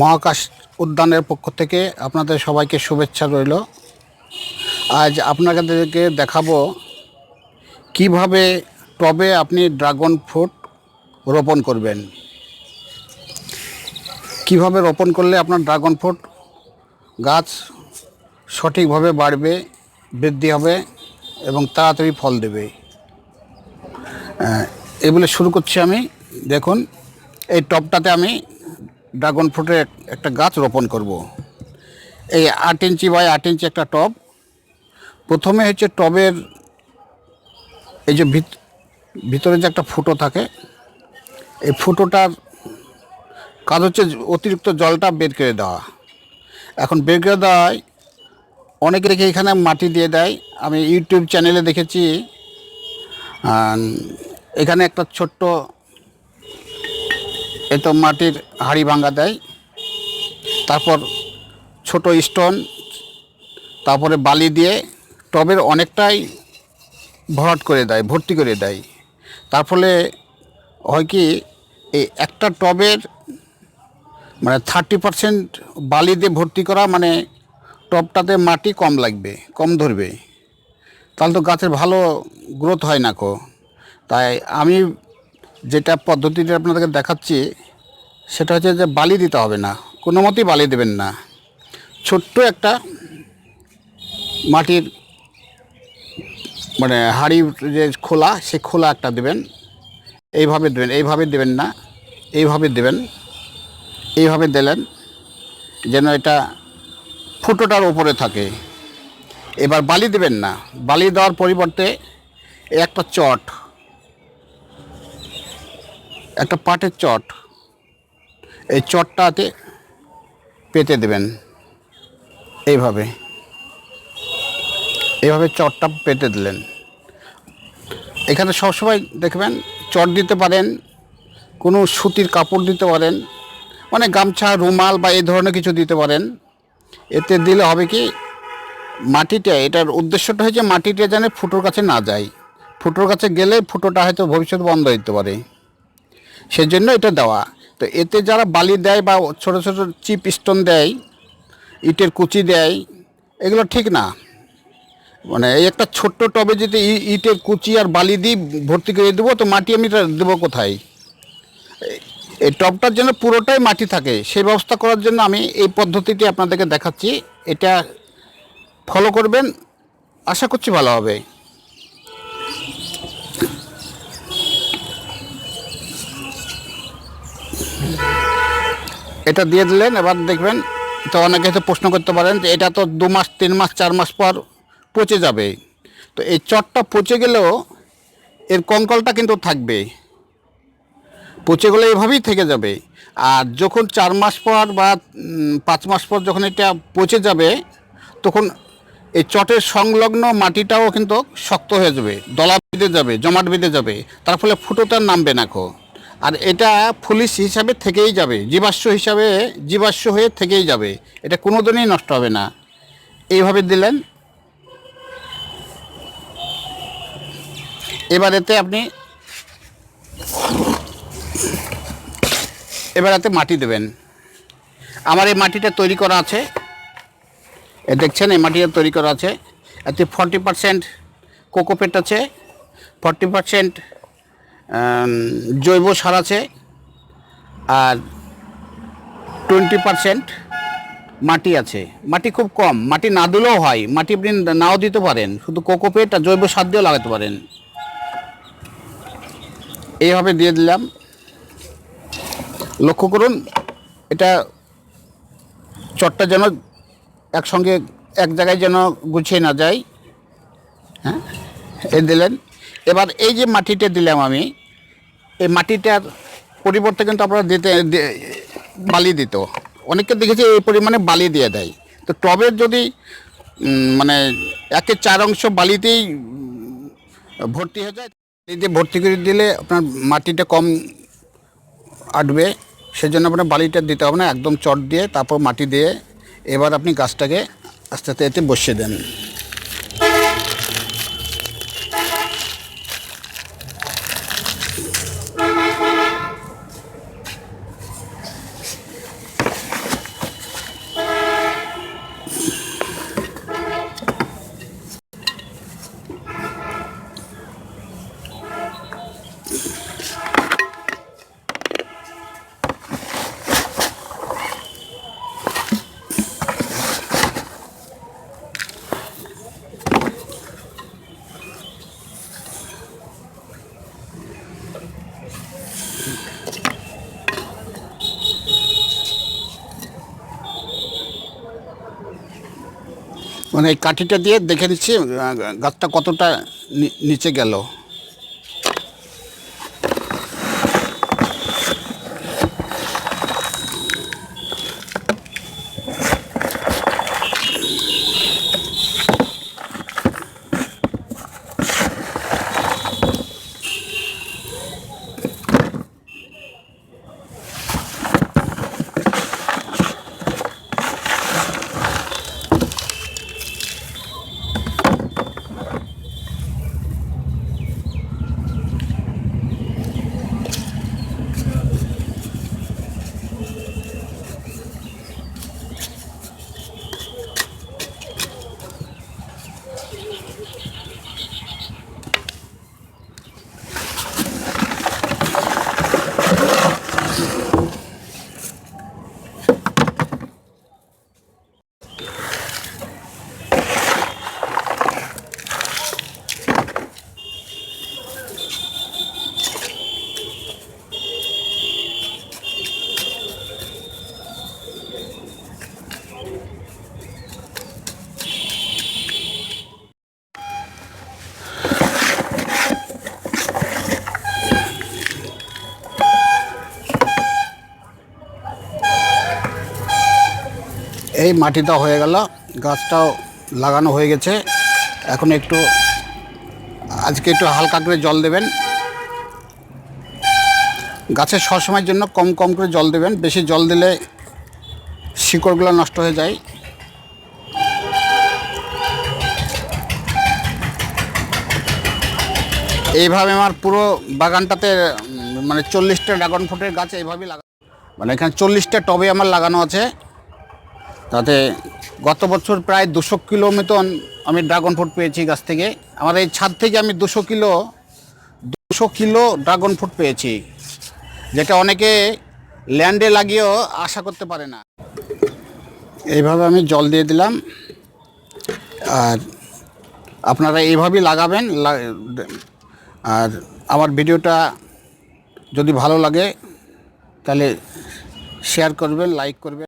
মহাকাশ উদ্যানের পক্ষ থেকে আপনাদের সবাইকে শুভেচ্ছা রইল। আজ আপনাদেরকে দেখাবো কীভাবে টবে আপনি ড্রাগন ফ্রুট রোপণ করবেন। কীভাবে রোপণ করলে আপনার ড্রাগন ফ্রুট গাছ সঠিকভাবে বাড়বে, বৃদ্ধি হবে এবং তাড়াতাড়ি ফল দেবে। এগুলো শুরু করছি আমি। দেখুন এই টবটাতে আমি ড্রাগন ফ্রুটের একটা গাছ রোপণ করব। এই আট ইঞ্চি বাই আট ইঞ্চি একটা টব। প্রথমে হচ্ছে টবের এই যে ভিত- ভিতরে যে একটা ফুটো থাকে, এই ফুটোটার কাজ হচ্ছে অতিরিক্ত জলটা বের করে দেওয়া। এখন বের করে দেওয়ায় অনেকে রেখে এখানে মাটি দিয়ে দেয়। আমি ইউটিউব চ্যানেলে দেখেছি এখানে একটা ছোট্ট এ তো মাটির হাড়ি ভাঙা দেয়। তারপর ছোট স্টোন তারপরে বালি দিয়ে টবের অনেকটাই ভরাট করে দেয়, ভর্তি করে দেয়। তার ফলে হয় কি এই একটা টবের মানে থার্টি পারসেন্ট বালি দিয়ে ভর্তি করা মানে টবটাতে মাটি কম লাগবে, কম ধরবে। তাহলে তো গাছের ভালো গ্রোথ হয় না কো। তাই আমি যেটা পদ্ধতিটা আপনাদেরকে দেখাচ্ছি, সেটা হচ্ছে যে বালি দিতে হবে না। কোনো মতেই বালি দেবেন না। ছোট্ট একটা মাটির মানে হাড়ি যে খোলা, সে খোলা একটা দেবেন। এইভাবে দেবেন এইভাবে দেবেন না, এইভাবে দেবেন, এইভাবে দিলেন যেন এটা ফুটোটার ওপরে থাকে। এবার বালি দেবেন না। বালি দেওয়ার পরিবর্তে একটা চট একটা পাটের চট। এই চটটাতে পেতে দেবেন। এইভাবে। এইভাবে চটটা পেতে দিলেন। এখানে সবসময় দেখবেন চট দিতে পারেন, কোনো সুতির কাপড় দিতে পারেন মানে গামছা, রুমাল বা এই ধরনের কিছু দিতে পারেন। এতে দিলে হবে কি, মাটিটা, এটার উদ্দেশ্যটা হয়েছে মাটিটা যেন ফুটোর কাছে না যায়। ফুটোর কাছে গেলে ফুটোটা হয়তো ভবিষ্যৎ বন্ধ হতে পারে। সেজন্য এটা দেওয়া। তো এতে যারা বালি দেয় বা ছোট ছোট চিপ স্টোন দেয়, ইটের কুচি দেয়, এগুলো ঠিক না। মানে এই একটা ছোট্ট টবে যদি ইটের কুচি আর বালি দিয়ে ভর্তি করে দেবো, তো মাটি আমি দেবো কোথায়? এই টবটার জন্য পুরোটাই মাটি থাকে। সেই ব্যবস্থা করার জন্য আমি এই পদ্ধতিটি আপনাদেরকে দেখাচ্ছি। এটা ফলো করবেন। আশা করছি ভালো হবে। এটা দিয়ে দিলেন, এবার দেখবেন, তো অনেকে হয়তো প্রশ্ন করতে পারেন যে এটা তো দু মাস, তিন মাস, চার মাস পর পচে যাবে। তো এই চটটা পচে গেলেও এর কঙ্কলটা কিন্তু থাকবে। পচে গেলে এভাবেই থেকে যাবে। আর যখন চার মাস পর বা পাঁচ মাস পর যখন এটা পচে যাবে, তখন এই চটের সংলগ্ন মাটিটাও কিন্তু শক্ত হয়ে যাবে, দলা বেঁধে যাবে, জমাট বেঁধে যাবে। তার ফলে ফুটোটা নামবে না খো আর এটা ফুলিশ হিসাবে থেকেই যাবে, জীবাশ্ম হিসাবে, জীবাশ্ম হয়ে থেকেই যাবে। এটা কোনো দিনই নষ্ট হবে না। এইভাবে দিলেন। এবার এতে আপনি, এবার এতে মাটি দেবেন। আমার এই মাটিটা তৈরি করা আছে। এ দেখছেন, এই মাটিটা তৈরি করা আছে। এতে ফর্টি পারসেন্ট কোকোপেট আছে। ফর্টি পারসেন্ট জৈব সার আছে আর টোয়েন্টি পারসেন্ট মাটি আছে। মাটি খুব কম। মাটি না দিলেও হয়। মাটি আপনি নাও দিতে পারেন। শুধু কোকোপেট আর জৈব সার দিয়েও লাগাতে পারেন। এইভাবে দিয়ে দিলাম। লক্ষ্য করুন, এটা চটটা যেন একসঙ্গে এক জায়গায় যেন গুছিয়ে না যায়। হ্যাঁ এ দিলেন। এবার এই যে মাটিটা দিলাম আমি, এই মাটিটার পরিবর্তে কিন্তু আপনারা দিতে বালি দিত। অনেকে দেখেছি এই পরিমাণে বালি দিয়ে দেয়। তো টবের যদি মানে একে চার অংশ বালিতেই ভর্তি হয়ে যায় বালিতে ভর্তি করে দিলে আপনার মাটিটা কম আটবে। সেজন্য আপনার বালিটা দিতে হবে না, একদম চট দিয়ে তারপর মাটি দিয়ে এবার আপনি গাছটাকে আস্তে আস্তে এতে বসিয়ে দেন। মানে এই কাঠিটা দিয়ে দেখে নিচ্ছি গাছটা কতটা নিচে গেল। এই মাটিটা হয়ে গেল, গাছটাও লাগানো হয়ে গেছে। এখন একটু, আজকে একটু হালকা করে জল দেবেন। গাছের সবসময়ের জন্য কম কম করে জল দেবেন। বেশি জল দিলে শিকড়গুলো নষ্ট হয়ে যায়। এইভাবে আমার পুরো বাগানটাতে মানে চল্লিশটা ড্রাগন ফ্রুটের গাছ এইভাবেই লাগা মানে এখানে চল্লিশটা টবে আমার লাগানো আছে। তাতে গত বছর প্রায় দুশো কিলো মতন আমি ড্রাগন ফ্রুট পেয়েছি গাছ থেকে। আমার এই ছাদ থেকে আমি দুশো কিলো দুশো কিলো ড্রাগন ফ্রুট পেয়েছি, যেটা অনেকে ল্যান্ডে লাগিয়েও আশা করতে পারে না। এইভাবে আমি জল দিয়ে দিলাম। আর আপনারা এইভাবেই লাগাবেন আর আমার ভিডিওটা যদি ভালো লাগে, তাহলে শেয়ার করবেন লাইক করবেন।